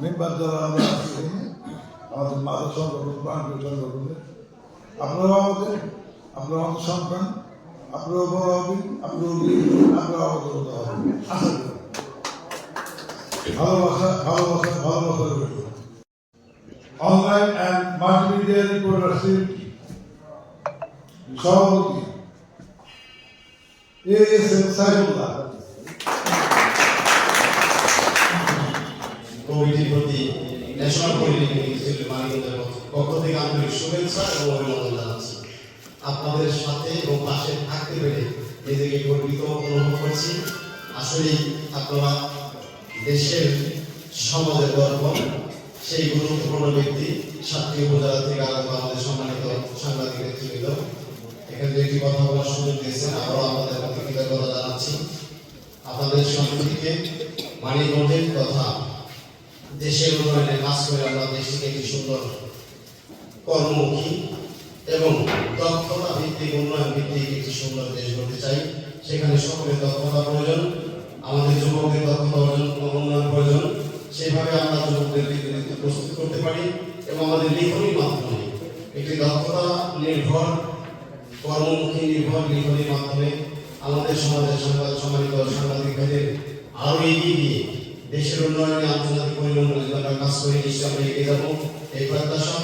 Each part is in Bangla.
মেম্বার যারা আমরা আছি আমাদের মাতা সংগঠন প্রান্তীয় সংগঠনের আপনারাও আমাদের আপনারা আমাদের সন্তান আপনারাও বড় হবেন আপনারাও বিয়ে করবেন, আপনারাও আমাদের মতো হবেন আশা করি ভালোবাসা ভালোবাসা ভালোবাসা রইল অনলাইন অ্যান্ড মাল্টিমিডিয়া রিপোর্টারশিপ সভাপতি এ এস এম সাইফুল্লাহ কমিটির প্রতি ন্যাশনাল মানিকগঞ্জের পক্ষ থেকে আন্তরিক শুভেচ্ছা এবং অভিনন্দন জানাচ্ছি। আপনাদের সাথে এবং পাশে থাকতে পেরে নিজেকে গর্বিত অনুভব করছি। আসলে আপনারা দেশের সমাজের দর্পণ সেই গুরুত্বপূর্ণ ব্যক্তি, সাতটি উপজেলা থেকে আমাদের সম্মানিত সাংবাদিক নেতৃবৃন্দ। এখানে একটি কথা বলার সুযোগ দিয়েছেন, আবারও আপনাদের প্রতি কৃতজ্ঞতা জানাচ্ছি। আপনাদের সম্পর্কে মানিকগঞ্জের কথা দেশের উন্নয়নে কাজ করে আমরা দেশটিকে একটি সুন্দর কর্মমুখী এবং দক্ষতা ভিত্তিক উন্নয়ন ভিত্তিক একটি সুন্দর দেশ গড়তে চাই। সেখানে সকলের দক্ষতা প্রয়োজন, আমাদের যুবকদের দক্ষতা অর্জন উন্নয়ন প্রয়োজন। সেভাবে আমরা যুবকদের প্রস্তুত করতে পারি এবং আমাদের লিখনির মাধ্যমে একটি দক্ষতা নির্ভর, কর্মমুখী, নির্ভর লিখনির মাধ্যমে আমাদের সমাজের সম্মানিত সাংবাদিক ভাইদের আরও এগিয়ে গিয়ে দেশের উন্নয়নে আন্তর্জাতিক পরিমণ্ডলে কাজ করে নিশ্চয় আমরা এগিয়ে যাব। এই প্রত্যাশা?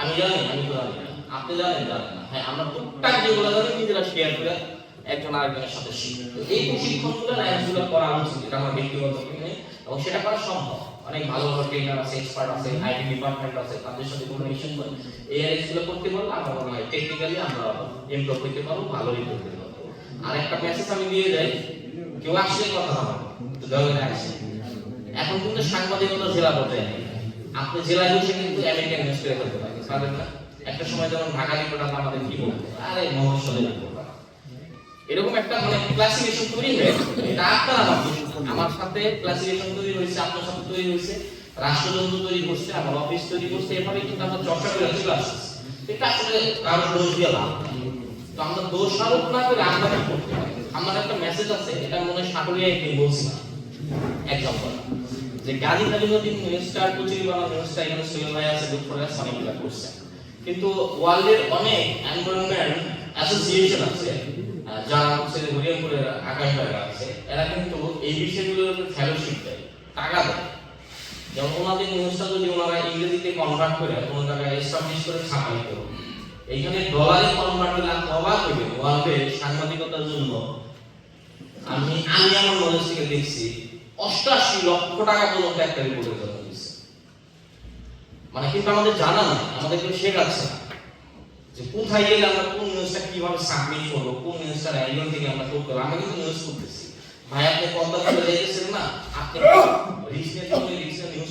আমি জানি আমি তো জানি আপনি জানেন জানেন না। হ্যাঁ আমরা টুকটাক যেগুলো জানি, নিজেরা শেয়ার করে একজন আরেকজনের সাথে এই প্রশিক্ষণগুলো করা উচিত এটা আমার ব্যক্তিগত এবং সেটা করা সম্ভব। অনেক ভালো ভালো ট্রেনার আছে এক্সপার্ট আছে আইটি ডিপার্টমেন্ট আছে, তাদের সাথে কোঅর্ডিনেশন করে। এই করতে পারলে আমার মনে হয় টেকনিক্যালি আমরা ইমপ্রুভ করতে পারব, ভালো রিপোর্ট করতে পারব। আর একটা মেসেজ আমি দিয়ে যাই, কেউ আসলে কথা হবে এখন কিন্তু সাংবাদিকতা জেলা পর্যায়ে নেই। আপনি জেলায় বসে কিন্তু আমেরিকান নিউজ করতে পারেন পারবেন না। একটা সময় যেমন ঢাকা রিপোর্টার আমাদের কি বলতো আরে মহসলে এরকম একটা মানে ক্লাসিফিকেশন তৈরি হয়ে এটা আপনার আমার সাথে ক্লাসিফিকেশন তৈরি হয়েছে, আপনার সাথে তৈরি হয়েছে, রাষ্ট্রযন্ত্র তৈরি করছে আমার অফিস তৈরি করছে এভাবে কিন্তু আমরা চর্চা করে আসছি। এটা আসলে কারও দোষ দিয়ে লাভ তো আমরা দোষ আরোপ না করে আমরা কি পারি আমার একটা মেসেজ আছে, এটা মনে হয় একদিন এক্সাম্পল যে গাজী বাংলা নিউজটা এখানে ভাই আছে অনেকগুলো করছে। কিন্তু ওয়ার্ল্ডের অনেক এনভায়রনমেন্ট অ্যাসোসিয়েশন আছে যারা হচ্ছে হরিয়ামপুরের আকাশ ভাইরা আছে, এরা কিন্তু এই বিষয়গুলোর উপর ফেলোশিপ দেয়, টাকা দেয়। যেমন ওনাদের যদি ওনারা ইংরেজিতে কনভার্ট করে, কোনো জায়গায় এস্টাবলিশ করে ছাপাই করো এইখানে ডলারে কনভার্ট আপনি অবাক ওয়ার্ল্ডের সাংবাদিকতার জন্য আমি আমি আমার নলেজ থেকে দেখছি অষ্টাশি লক্ষ টাকা পর্যন্ত একটা রিপোর্টের জন্য দিচ্ছে মানে কিন্তু আমাদের জানা নেই, আমাদের কেউ শেখাচ্ছে যে কোথায় গেলে আমরা কোন নিউজটা কীভাবে সাবমিট করব, কোন নিউজটার অ্যাঙ্গেল থেকে আমরা করতে পারব কিন্তু নিউজ করতেছি। ভাই, আপনি পদ্মা না, আপনি রিসেন্ট করে রিসেন্ট নিউজ